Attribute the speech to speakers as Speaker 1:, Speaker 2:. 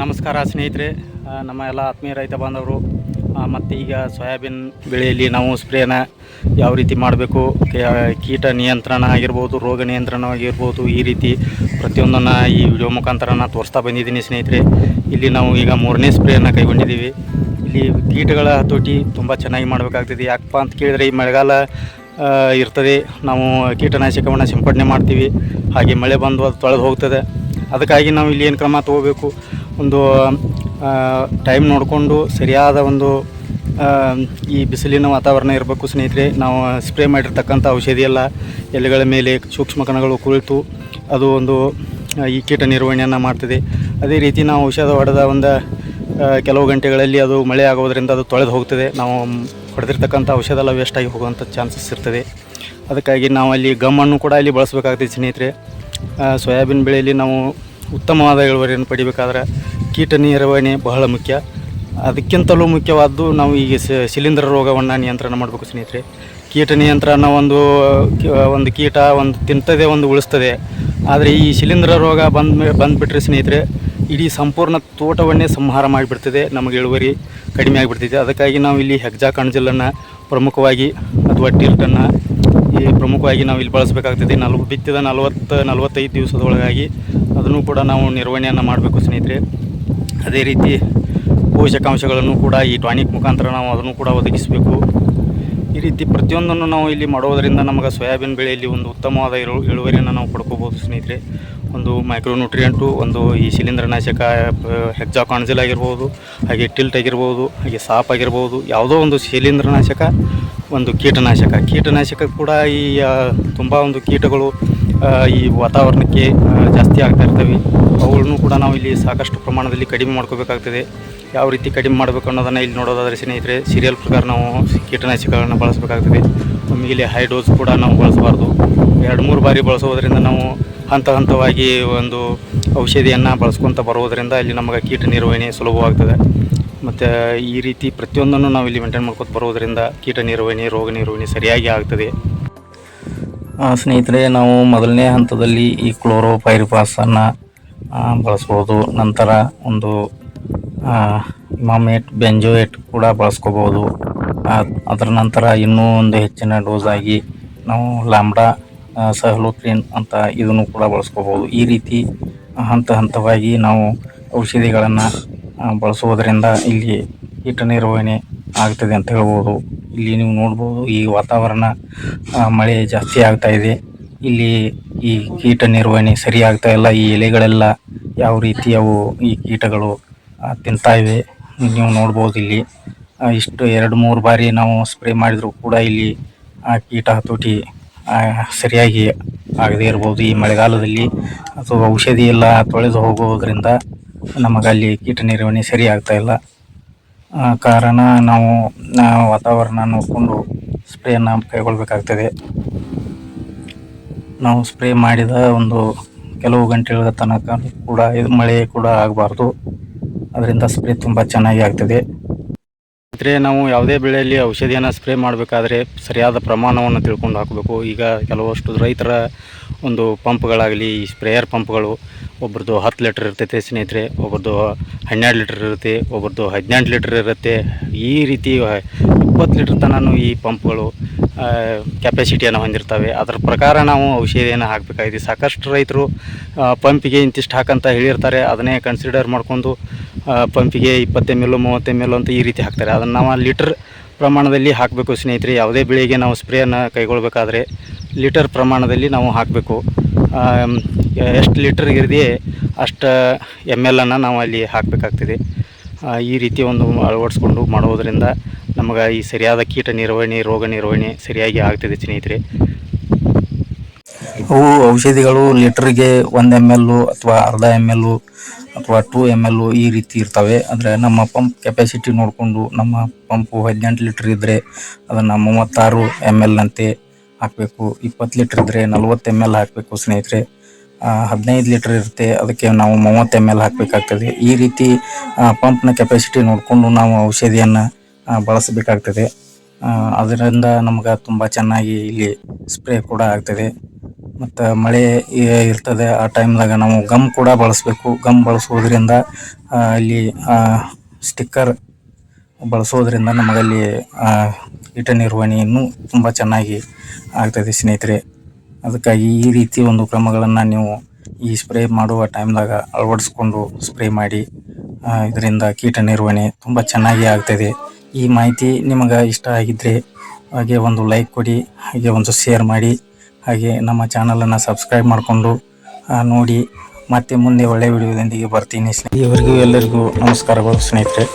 Speaker 1: ನಮಸ್ಕಾರ ಸ್ನೇಹಿತರೆ. ನಮ್ಮ ಎಲ್ಲ ಆತ್ಮೀಯ ರೈತ ಬಾಂಧವರು ಮತ್ತು ಈಗ ಸೋಯಾಬೀನ್ ಬೆಳೆಯಲ್ಲಿ ನಾವು ಸ್ಪ್ರೇನ ಯಾವ ರೀತಿ ಮಾಡಬೇಕು ಕೀಟ ನಿಯಂತ್ರಣ ಆಗಿರ್ಬೋದು, ರೋಗ ನಿಯಂತ್ರಣ ಆಗಿರ್ಬೋದು, ಈ ರೀತಿ ಪ್ರತಿಯೊಂದನ್ನು ಈ ವಿಡಿಯೋ ಮುಖಾಂತರ ನಾನು ತೋರಿಸ್ತಾ ಬಂದಿದ್ದೀನಿ ಸ್ನೇಹಿತರೆ. ಇಲ್ಲಿ ನಾವು ಈಗ ಮೂರನೇ ಸ್ಪ್ರೇಯನ್ನು ಕೈಗೊಂಡಿದ್ದೀವಿ. ಇಲ್ಲಿ ಕೀಟಗಳ ಹತೋಟಿ ತುಂಬ ಚೆನ್ನಾಗಿ ಮಾಡಬೇಕಾಗ್ತದೆ. ಯಾಕಪ್ಪ ಅಂತ ಕೇಳಿದರೆ ಈ ಮಳೆಗಾಲ ಇರ್ತದೆ. ನಾವು ಕೀಟನಾಶಕವನ್ನು ಸಿಂಪಡಣೆ ಮಾಡ್ತೀವಿ. ಹಾಗೆ ಮಳೆ ಬಂದು ಅದು ತೊಳೆದು ಹೋಗ್ತದೆ. ಅದಕ್ಕಾಗಿ ನಾವು ಇಲ್ಲಿ ಏನು ಕ್ರಮ ತಗೋಬೇಕು? ಒಂದು ಟೈಮ್ ನೋಡಿಕೊಂಡು ಸರಿಯಾದ ಒಂದು ಈ ಬಿಸಿಲಿನ ವಾತಾವರಣ ಇರಬೇಕು ಸ್ನೇಹಿತರೆ. ನಾವು ಸ್ಪ್ರೇ ಮಾಡಿರ್ತಕ್ಕಂಥ ಔಷಧಿ ಎಲ್ಲ ಎಲೆಗಳ ಮೇಲೆ ಸೂಕ್ಷ್ಮ ಕಣಗಳು ಕುಳಿತು ಅದು ಒಂದು ಈ ಕೀಟ ನಿರ್ವಹಣೆಯನ್ನು ಮಾಡ್ತದೆ. ಅದೇ ರೀತಿ ನಾವು ಔಷಧ ಹೊಡೆದ ಒಂದು ಕೆಲವು ಗಂಟೆಗಳಲ್ಲಿ ಅದು ಮಳೆ ಆಗೋದರಿಂದ ಅದು ತೊಳೆದು ಹೋಗ್ತದೆ. ನಾವು ಹೊಡೆದಿರ್ತಕ್ಕಂಥ ಔಷಧ ಎಲ್ಲ ವೇಸ್ಟಾಗಿ ಹೋಗುವಂಥ ಚಾನ್ಸಸ್ ಇರ್ತದೆ. ಅದಕ್ಕಾಗಿ ನಾವು ಅಲ್ಲಿ ಗಮ್ಮನ್ನು ಕೂಡ ಅಲ್ಲಿ ಬಳಸಬೇಕಾಗ್ತದೆ ಸ್ನೇಹಿತರೆ. ಸೋಯಾಬೀನ್ ಬೆಳೆಯಲ್ಲಿ ನಾವು ಉತ್ತಮವಾದ ಇಳುವರಿಯನ್ನು ಪಡಿಬೇಕಾದ್ರೆ ಕೀಟ ನಿರ್ವಹಣೆ ಬಹಳ ಮುಖ್ಯ. ಅದಕ್ಕಿಂತಲೂ ಮುಖ್ಯವಾದ್ದು ನಾವು ಈಗ ಶಿಲೀಂಧ್ರ ರೋಗವನ್ನು ನಿಯಂತ್ರಣ ಮಾಡಬೇಕು ಸ್ನೇಹಿತರೆ. ಕೀಟ ನಿಯಂತ್ರಣ ಒಂದು ಒಂದು ಕೀಟ ಒಂದು ತಿಂತದೆ, ಒಂದು ಉಳಿಸ್ತದೆ. ಆದರೆ ಈ ಶಿಲೀಂಧ್ರ ರೋಗ ಬಂದ ಬಂದುಬಿಟ್ರೆ ಸ್ನೇಹಿತರೆ, ಇಡೀ ಸಂಪೂರ್ಣ ತೋಟವನ್ನೇ ಸಂಹಾರ ಮಾಡಿಬಿಡ್ತದೆ. ನಮಗೆ ಇಳುವರಿ ಕಡಿಮೆ ಆಗಿಬಿಡ್ತೈತೆ. ಅದಕ್ಕಾಗಿ ನಾವು ಇಲ್ಲಿ ಹೆಗ್ಜಾ ಕಣಜಲನ್ನು ಪ್ರಮುಖವಾಗಿ ಅಥವಾ ಟಿಲ್ಟನ್ನು ಪ್ರಮುಖವಾಗಿ ನಾವು ಇಲ್ಲಿ ಬಳಸಬೇಕಾಗ್ತದೆ ನಲ್ವ, ಬಿತ್ತಿದ ನಲವತ್ತು, ನಲವತ್ತೈದು ದಿವಸದೊಳಗಾಗಿ ಅದನ್ನು ಕೂಡ ನಾವು ನಿರ್ವಹಣೆಯನ್ನು ಮಾಡಬೇಕು ಸ್ನೇಹಿತರೆ. ಅದೇ ರೀತಿ ಪೋಷಕಾಂಶಗಳನ್ನು ಕೂಡ ಈ ಟಾನಿಕ್ ಮುಖಾಂತರ ನಾವು ಅದನ್ನು ಕೂಡ ಒದಗಿಸಬೇಕು. ಈ ರೀತಿ ಪ್ರತಿಯೊಂದನ್ನು ನಾವು ಇಲ್ಲಿ ಮಾಡೋದರಿಂದ ನಮಗೆ ಸೋಯಾಬೀನ್ ಬೆಳೆಯಲ್ಲಿ ಒಂದು ಉತ್ತಮವಾದ ಇಳು, ಇಳುವರಿಯನ್ನು ನಾವು ಪಡ್ಕೋಬೋದು ಸ್ನೇಹಿತರೆ. ಒಂದು ಮೈಕ್ರೋನ್ಯೂಟ್ರಿಯೆಂಟು ಒಂದು ಈ ಶಿಲೀಂಧ್ರನಾಶಕ ಹೆಕ್ಜಾ ಕಾನ್ಸಿಲ್ ಆಗಿರ್ಬೋದು, ಹಾಗೆ ಟಿಲ್ಟ್ ಆಗಿರ್ಬೋದು, ಹಾಗೆ ಸಾಪ್ ಆಗಿರ್ಬೋದು, ಯಾವುದೋ ಒಂದು ಶಿಲೀಂಧ್ರನಾಶಕ ಒಂದು ಕೀಟನಾಶಕ. ಕೀಟನಾಶಕ ಕೂಡ ಈ ತುಂಬ ಒಂದು ಕೀಟಗಳು ಈ ವಾತಾವರಣಕ್ಕೆ ಜಾಸ್ತಿ ಆಗ್ತಾ ಇರ್ತವೆ. ಅವುಗಳನ್ನು ಕೂಡ ನಾವು ಇಲ್ಲಿ ಸಾಕಷ್ಟು ಪ್ರಮಾಣದಲ್ಲಿ ಕಡಿಮೆ ಮಾಡ್ಕೋಬೇಕಾಗ್ತದೆ. ಯಾವ ರೀತಿ ಕಡಿಮೆ ಮಾಡಬೇಕು ಅನ್ನೋದನ್ನು ಇಲ್ಲಿ ನೋಡೋದಾದರೆ ಸ್ನೇಹಿತರೆ ಸೀರಿಯಲ್ ಪ್ರಕಾರ ನಾವು ಕೀಟನಾಶಕಗಳನ್ನು ಬಳಸಬೇಕಾಗ್ತದೆ. ನಮಗೆ ಇಲ್ಲಿ ಹೈ ಡೋಸ್ ಕೂಡ ನಾವು ಬಳಸಬಾರ್ದು. ಎರಡು, ಮೂರು ಬಾರಿ ಬಳಸೋದ್ರಿಂದ ನಾವು ಹಂತ ಹಂತವಾಗಿ ಒಂದು ಔಷಧಿಯನ್ನು ಬಳಸ್ಕೊತ ಬರೋದರಿಂದ ಇಲ್ಲಿ ನಮಗೆ ಕೀಟ ನಿರ್ವಹಣೆ ಸುಲಭವಾಗ್ತದೆ. ಮತ್ತು ಈ ರೀತಿ ಪ್ರತಿಯೊಂದನ್ನು ನಾವು ಇಲ್ಲಿ ಮೇಂಟೈನ್ ಮಾಡ್ಕೊತ ಬರೋದರಿಂದ ಕೀಟ ನಿರ್ವಹಣೆ, ರೋಗ ನಿರ್ವಹಣೆ ಸರಿಯಾಗಿ ಆಗ್ತದೆ.
Speaker 2: ಸ್ನೇಹಿತರೆ, ನಾವು ಮೊದಲನೇ ಹಂತದಲ್ಲಿ ಈ ಕ್ಲೋರೋಪೈರಿಫಾಸನ್ನು ಬಳಸ್ಬೋದು. ನಂತರ ಒಂದು ಇಮಾಮೇಟ್ ಬೆಂಜೋಯೇಟ್ ಕೂಡ ಬಳಸ್ಕೋಬೋದು. ಅದರ ನಂತರ ಇನ್ನೂ ಒಂದು ಹೆಚ್ಚಿನ ಡೋಸಾಗಿ ನಾವು ಲ್ಯಾಂಬ್ಡಾ ಸಹಲೋಕ್ರೀನ್ ಅಂತ ಇದನ್ನು ಕೂಡ ಬಳಸ್ಕೋಬೋದು. ಈ ರೀತಿ ಹಂತ ಹಂತವಾಗಿ ನಾವು ಔಷಧಿಗಳನ್ನು ಬಳಸುವುದರಿಂದ ಇಲ್ಲಿ ಕೀಟ ನಿರ್ವಹಣೆ ಆಗ್ತದೆ ಅಂತ ಹೇಳ್ಬೋದು. ಇಲ್ಲಿ ನೀವು ನೋಡ್ಬೋದು ಈ ವಾತಾವರಣ ಮಳೆ ಜಾಸ್ತಿ ಆಗ್ತಾ ಇದೆ. ಇಲ್ಲಿ ಈ ಕೀಟ ನಿರ್ವಹಣೆ ಸರಿ ಆಗ್ತಾ ಇಲ್ಲ. ಈ ಎಲೆಗಳೆಲ್ಲ ಯಾವ ರೀತಿ ಅವು ಈ ಕೀಟಗಳು ತಿಂತಾ ಇವೆ ನೀವು ನೋಡ್ಬೋದು ಇಲ್ಲಿ. ಇಷ್ಟು ಎರಡು ಮೂರು ಬಾರಿ ನಾವು ಸ್ಪ್ರೇ ಮಾಡಿದರೂ ಕೂಡ ಇಲ್ಲಿ ಆ ಕೀಟ ಹತೋಟಿ ಸರಿಯಾಗಿ ಆಗದೇ ಇರ್ಬೋದು ಈ ಮಳೆಗಾಲದಲ್ಲಿ. ಅಥವಾ ಔಷಧಿ ಎಲ್ಲ ತೊಳೆದು ಹೋಗೋದ್ರಿಂದ ನಮಗಲ್ಲಿ ಕೀಟ ನಿರ್ವಹಣೆ ಸರಿ ಆಗ್ತಾ ಇಲ್ಲ. ಕಾರಣ ನಾವು ವಾತಾವರಣ ನೋಡಿಕೊಂಡು ಸ್ಪ್ರೇಯನ್ನು ಕೈಗೊಳ್ಬೇಕಾಗ್ತದೆ. ನಾವು ಸ್ಪ್ರೇ ಮಾಡಿದ ಒಂದು ಕೆಲವು ಗಂಟೆಗಳ ತನಕ ಕೂಡ ಇದು ಮಳೆ ಕೂಡ ಆಗಬಾರ್ದು. ಅದರಿಂದ ಸ್ಪ್ರೇ ತುಂಬ ಚೆನ್ನಾಗಿ ಆಗ್ತದೆ.
Speaker 1: ಆದರೆ ನಾವು ಯಾವುದೇ ಬೆಳೆಯಲ್ಲಿ ಔಷಧಿಯನ್ನು ಸ್ಪ್ರೇ ಮಾಡಬೇಕಾದ್ರೆ ಸರಿಯಾದ ಪ್ರಮಾಣವನ್ನು ತಿಳ್ಕೊಂಡು ಹಾಕಬೇಕು. ಈಗ ಕೆಲವಷ್ಟು ರೈತರ ಒಂದು ಪಂಪ್ಗಳಾಗಲಿ, ಈ ಸ್ಪ್ರೇಯರ್ ಪಂಪ್ಗಳು, ಒಬ್ರದ್ದು ಹತ್ತು ಲೀಟ್ರ್ ಇರ್ತೈತೆ ಸ್ನೇಹಿತರೆ, ಒಬ್ರದ್ದು ಹನ್ನೆರಡು ಲೀಟ್ರ್ ಇರುತ್ತೆ, ಒಬ್ರದ್ದು ಹದಿನೆಂಟು ಲೀಟ್ರ್ ಇರುತ್ತೆ. ಈ ರೀತಿ ಇಪ್ಪತ್ತು ಲೀಟ್ರ್ ತನಕ ಈ ಪಂಪ್ಗಳು ಕೆಪಾಸಿಟಿಯನ್ನು ಹೊಂದಿರ್ತವೆ. ಅದರ ಪ್ರಕಾರ ನಾವು ಔಷಧಿಯನ್ನು ಹಾಕಬೇಕಾಗಿದೆ. ಸಾಕಷ್ಟು ರೈತರು ಪಂಪಿಗೆ ಇಂತಿಷ್ಟು ಹಾಕಂತ ಹೇಳಿರ್ತಾರೆ. ಅದನ್ನೇ ಕನ್ಸಿಡರ್ ಮಾಡ್ಕೊಂಡು ಪಂಪಿಗೆ ಇಪ್ಪತ್ತು ಎಂ ಎಲ್ ಮೂವತ್ತು ಎಂ ಎಲ್ ಅಂತ ಈ ರೀತಿ ಹಾಕ್ತಾರೆ. ಅದನ್ನು ನಾವು ಲೀಟ್ರ್ ಪ್ರಮಾಣದಲ್ಲಿ ಹಾಕಬೇಕು ಸ್ನೇಹಿತರೆ. ಯಾವುದೇ ಬೆಳೆಗೆ ನಾವು ಸ್ಪ್ರೇಯನ್ನು ಕೈಗೊಳ್ಳಬೇಕಾದ್ರೆ ಲೀಟರ್ ಪ್ರಮಾಣದಲ್ಲಿ ನಾವು ಹಾಕಬೇಕು. ಎಷ್ಟು ಲೀಟರ್ ಇರದೆ ಅಷ್ಟು ಎಂ ಎಲ್ ಅನ್ನು ನಾವು ಅಲ್ಲಿ ಹಾಕಬೇಕಾಗ್ತದೆ. ಈ ರೀತಿ ಒಂದು ಅಳವಡಿಸ್ಕೊಂಡು ಮಾಡೋದರಿಂದ ನಮಗೆ ಈ ಸರಿಯಾದ ಕೀಟ ನಿರ್ವಹಣೆ, ರೋಗ ನಿರ್ವಹಣೆ ಸರಿಯಾಗಿ ಆಗ್ತದೆ ಸ್ನೇಹಿತರೆ.
Speaker 2: ಅವು ಔಷಧಿಗಳು ಲೀಟ್ರಿಗೆ ಒಂದು ಎಂ ಎಲ್ಲು ಅಥವಾ ಅರ್ಧ ಎಂ ಎಲ್ಲು ಅಥವಾ ಟೂ ಎಂ ಎಲ್ಲು ಈ ರೀತಿ ಇರ್ತವೆ. ಅಂದರೆ ನಮ್ಮ ಪಂಪ್ ಕೆಪಾಸಿಟಿ ನೋಡಿಕೊಂಡು ನಮ್ಮ ಪಂಪು ಹದಿನೆಂಟು ಲೀಟ್ರ್ ಇದ್ದರೆ ಅದನ್ನು ಮೂವತ್ತಾರು ಎಂ ಎಲ್ ಅಂತೆ ಹಾಕಬೇಕು. ಇಪ್ಪತ್ತು ಲೀಟ್ರ್ ಇದ್ದರೆ ನಲ್ವತ್ತು ಎಂ ಎಲ್ ಹಾಕಬೇಕು ಸ್ನೇಹಿತರೆ. ಹದಿನೈದು ಲೀಟ್ರ್ ಇರುತ್ತೆ. ಅದಕ್ಕೆ ನಾವು ಮೂವತ್ತು ಎಂ ಎಲ್ ಹಾಕಬೇಕಾಗ್ತದೆ. ಈ ರೀತಿ ಪಂಪ್ನ ಕೆಪಾಸಿಟಿ ನೋಡಿಕೊಂಡು ನಾವು ಔಷಧಿಯನ್ನು ಬಳಸಬೇಕಾಗ್ತದೆ. ಅದರಿಂದ ನಮ್ಗೆ ತುಂಬ ಚೆನ್ನಾಗಿ ಇಲ್ಲಿ ಸ್ಪ್ರೇ ಕೂಡ ಆಗ್ತದೆ.
Speaker 1: ಮತ್ತು ಮಳೆ ಇರ್ತದೆ. ಆ ಟೈಮ್ದಾಗ ನಾವು ಗಮ್ ಕೂಡ ಬಳಸಬೇಕು. ಗಮ್ ಬಳಸೋದ್ರಿಂದ ಇಲ್ಲಿ ಸ್ಟಿಕ್ಕರ್ ಬಳಸೋದ್ರಿಂದ ನಮಗಲ್ಲಿ ಕೀಟ ನಿರ್ವಹಣೆಯನ್ನು ತುಂಬ ಚೆನ್ನಾಗಿ ಆಗ್ತದೆ ಸ್ನೇಹಿತರೆ. ಅದಕ್ಕಾಗಿ ಈ ರೀತಿ ಒಂದು ಕ್ರಮಗಳನ್ನು ನೀವು ಈ ಸ್ಪ್ರೇ ಮಾಡುವ ಟೈಮ್ದಾಗ ಅಳವಡಿಸ್ಕೊಂಡು ಸ್ಪ್ರೇ ಮಾಡಿ ಇದರಿಂದ ಕೀಟ ನಿರ್ವಹಣೆ ತುಂಬ ಚೆನ್ನಾಗಿ ಆಗ್ತದೆ. ಈ ಮಾಹಿತಿ ನಿಮಗೆ ಇಷ್ಟ ಆಗಿದ್ದರೆ ಹಾಗೆ ಒಂದು ಲೈಕ್ ಕೊಡಿ, ಹಾಗೆ ಒಂದು ಶೇರ್ ಮಾಡಿ, ಹಾಗೆ ನಮ್ಮ ಚಾನಲನ್ನು ಸಬ್ಸ್ಕ್ರೈಬ್ ಮಾಡಿಕೊಂಡು ನೋಡಿ. ಮತ್ತೆ ಮುಂದೆ ಒಳ್ಳೆಯ ವಿಡಿಯೋದೊಂದಿಗೆ ಬರ್ತೀನಿ ಸ್ನೇಹಿತರೆ. ಇವರಿಗೂ ಎಲ್ಲರಿಗೂ ನಮಸ್ಕಾರಗಳು ಸ್ನೇಹಿತರೆ.